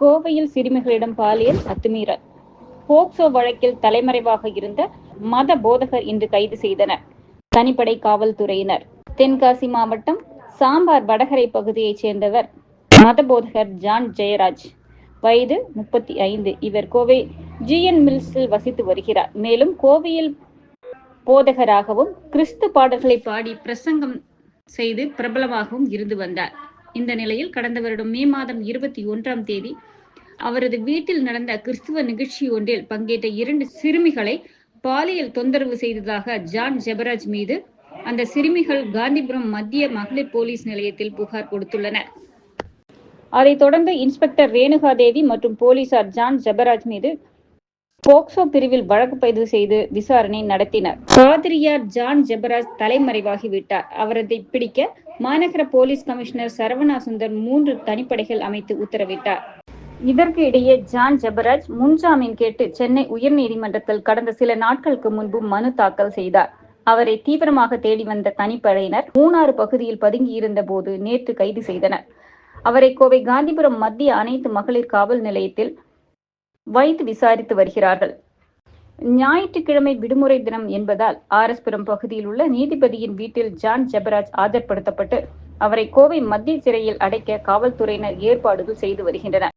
கோவையில் சிறுமிகளிடம் பாலியல் அத்துமீறல். போக்சோ வழக்கில் தலைமறைவாக இருந்த மத போதகர் இன்று கைது செய்தனர். தனிப்படை காவல்துறையினர். தென்காசி மாவட்டம் சாம்பார் வடகரை பகுதியைச் சேர்ந்தவர் மத போதகர் ஜான் ஜெயராஜ். வயது முப்பத்தி ஐந்து. இவர் கோவை ஜிஎன் மில்ஸில் வசித்து வருகிறார். மேலும் கோவையில் போதகராகவும் கிறிஸ்து பாடல்களை பாடி பிரசங்கம் செய்து பிரபலமாகவும் இருந்து வந்தார். இந்த நிலையில் கடந்த வருடம் மே மாதம் இருபத்தி ஒன்றாம் தேதி அவரது வீட்டில் நடந்த கிறிஸ்துவ நிகழ்ச்சி ஒன்றில் பங்கேற்ற இரண்டு சிறுமிகளை பாலியல் தொந்தரவு செய்ததாக ஜான் ஜெபராஜ் மீது அந்த சிறுமிகள் காந்திபுரம் மத்திய மகளிர் போலீஸ் நிலையத்தில் புகார் கொடுத்துள்ளனர். அதைத் தொடர்ந்து இன்ஸ்பெக்டர் ரேணுகாதேவி மற்றும் போலீசார் ஜான் ஜெபராஜ் மீது போக்சோ பிரிவில் வழக்கு பதிவு செய்து விசாரணை நடத்தினர். பாதிரியார் ஜான் ஜெபராஜ் தலைமறைவாகிவிட்டார் அவரதை பிடிக்க மாநகர போலீஸ் கமிஷனர் சரவணா சுந்தர் மூன்று தனிப்படைகள் அமைத்து உத்தரவிட்டார். இதற்கு இடையே ஜான் ஜெபராஜ் முன்ஜாமீன் கேட்டு சென்னை உயர்நீதிமன்றத்தில் கடந்த சில நாட்களுக்கு முன்பு மனு தாக்கல் செய்தார். அவரை தீவிரமாக தேடி வந்த தனிப்படையினர் மூணாறு பகுதியில் பதுங்கியிருந்த போது நேற்று கைது செய்தனர். அவரை கோவை காந்திபுரம் மத்திய அனைத்து மகளிர் காவல் நிலையத்தில் வைத்து விசாரித்து வருகிறார்கள். ஞாயிற்றுக்கிழமை விடுமுறை தினம் என்பதால் ஆரஸ்புரம் பகுதியில் உள்ள நீதிபதியின் வீட்டில் ஜான் ஜெபராஜ் ஆஜர்படுத்தப்பட்டு அவரை கோவை மத்திய சிறையில் அடைக்க காவல்துறையினர் ஏற்பாடுகள் செய்து வருகின்றனர்.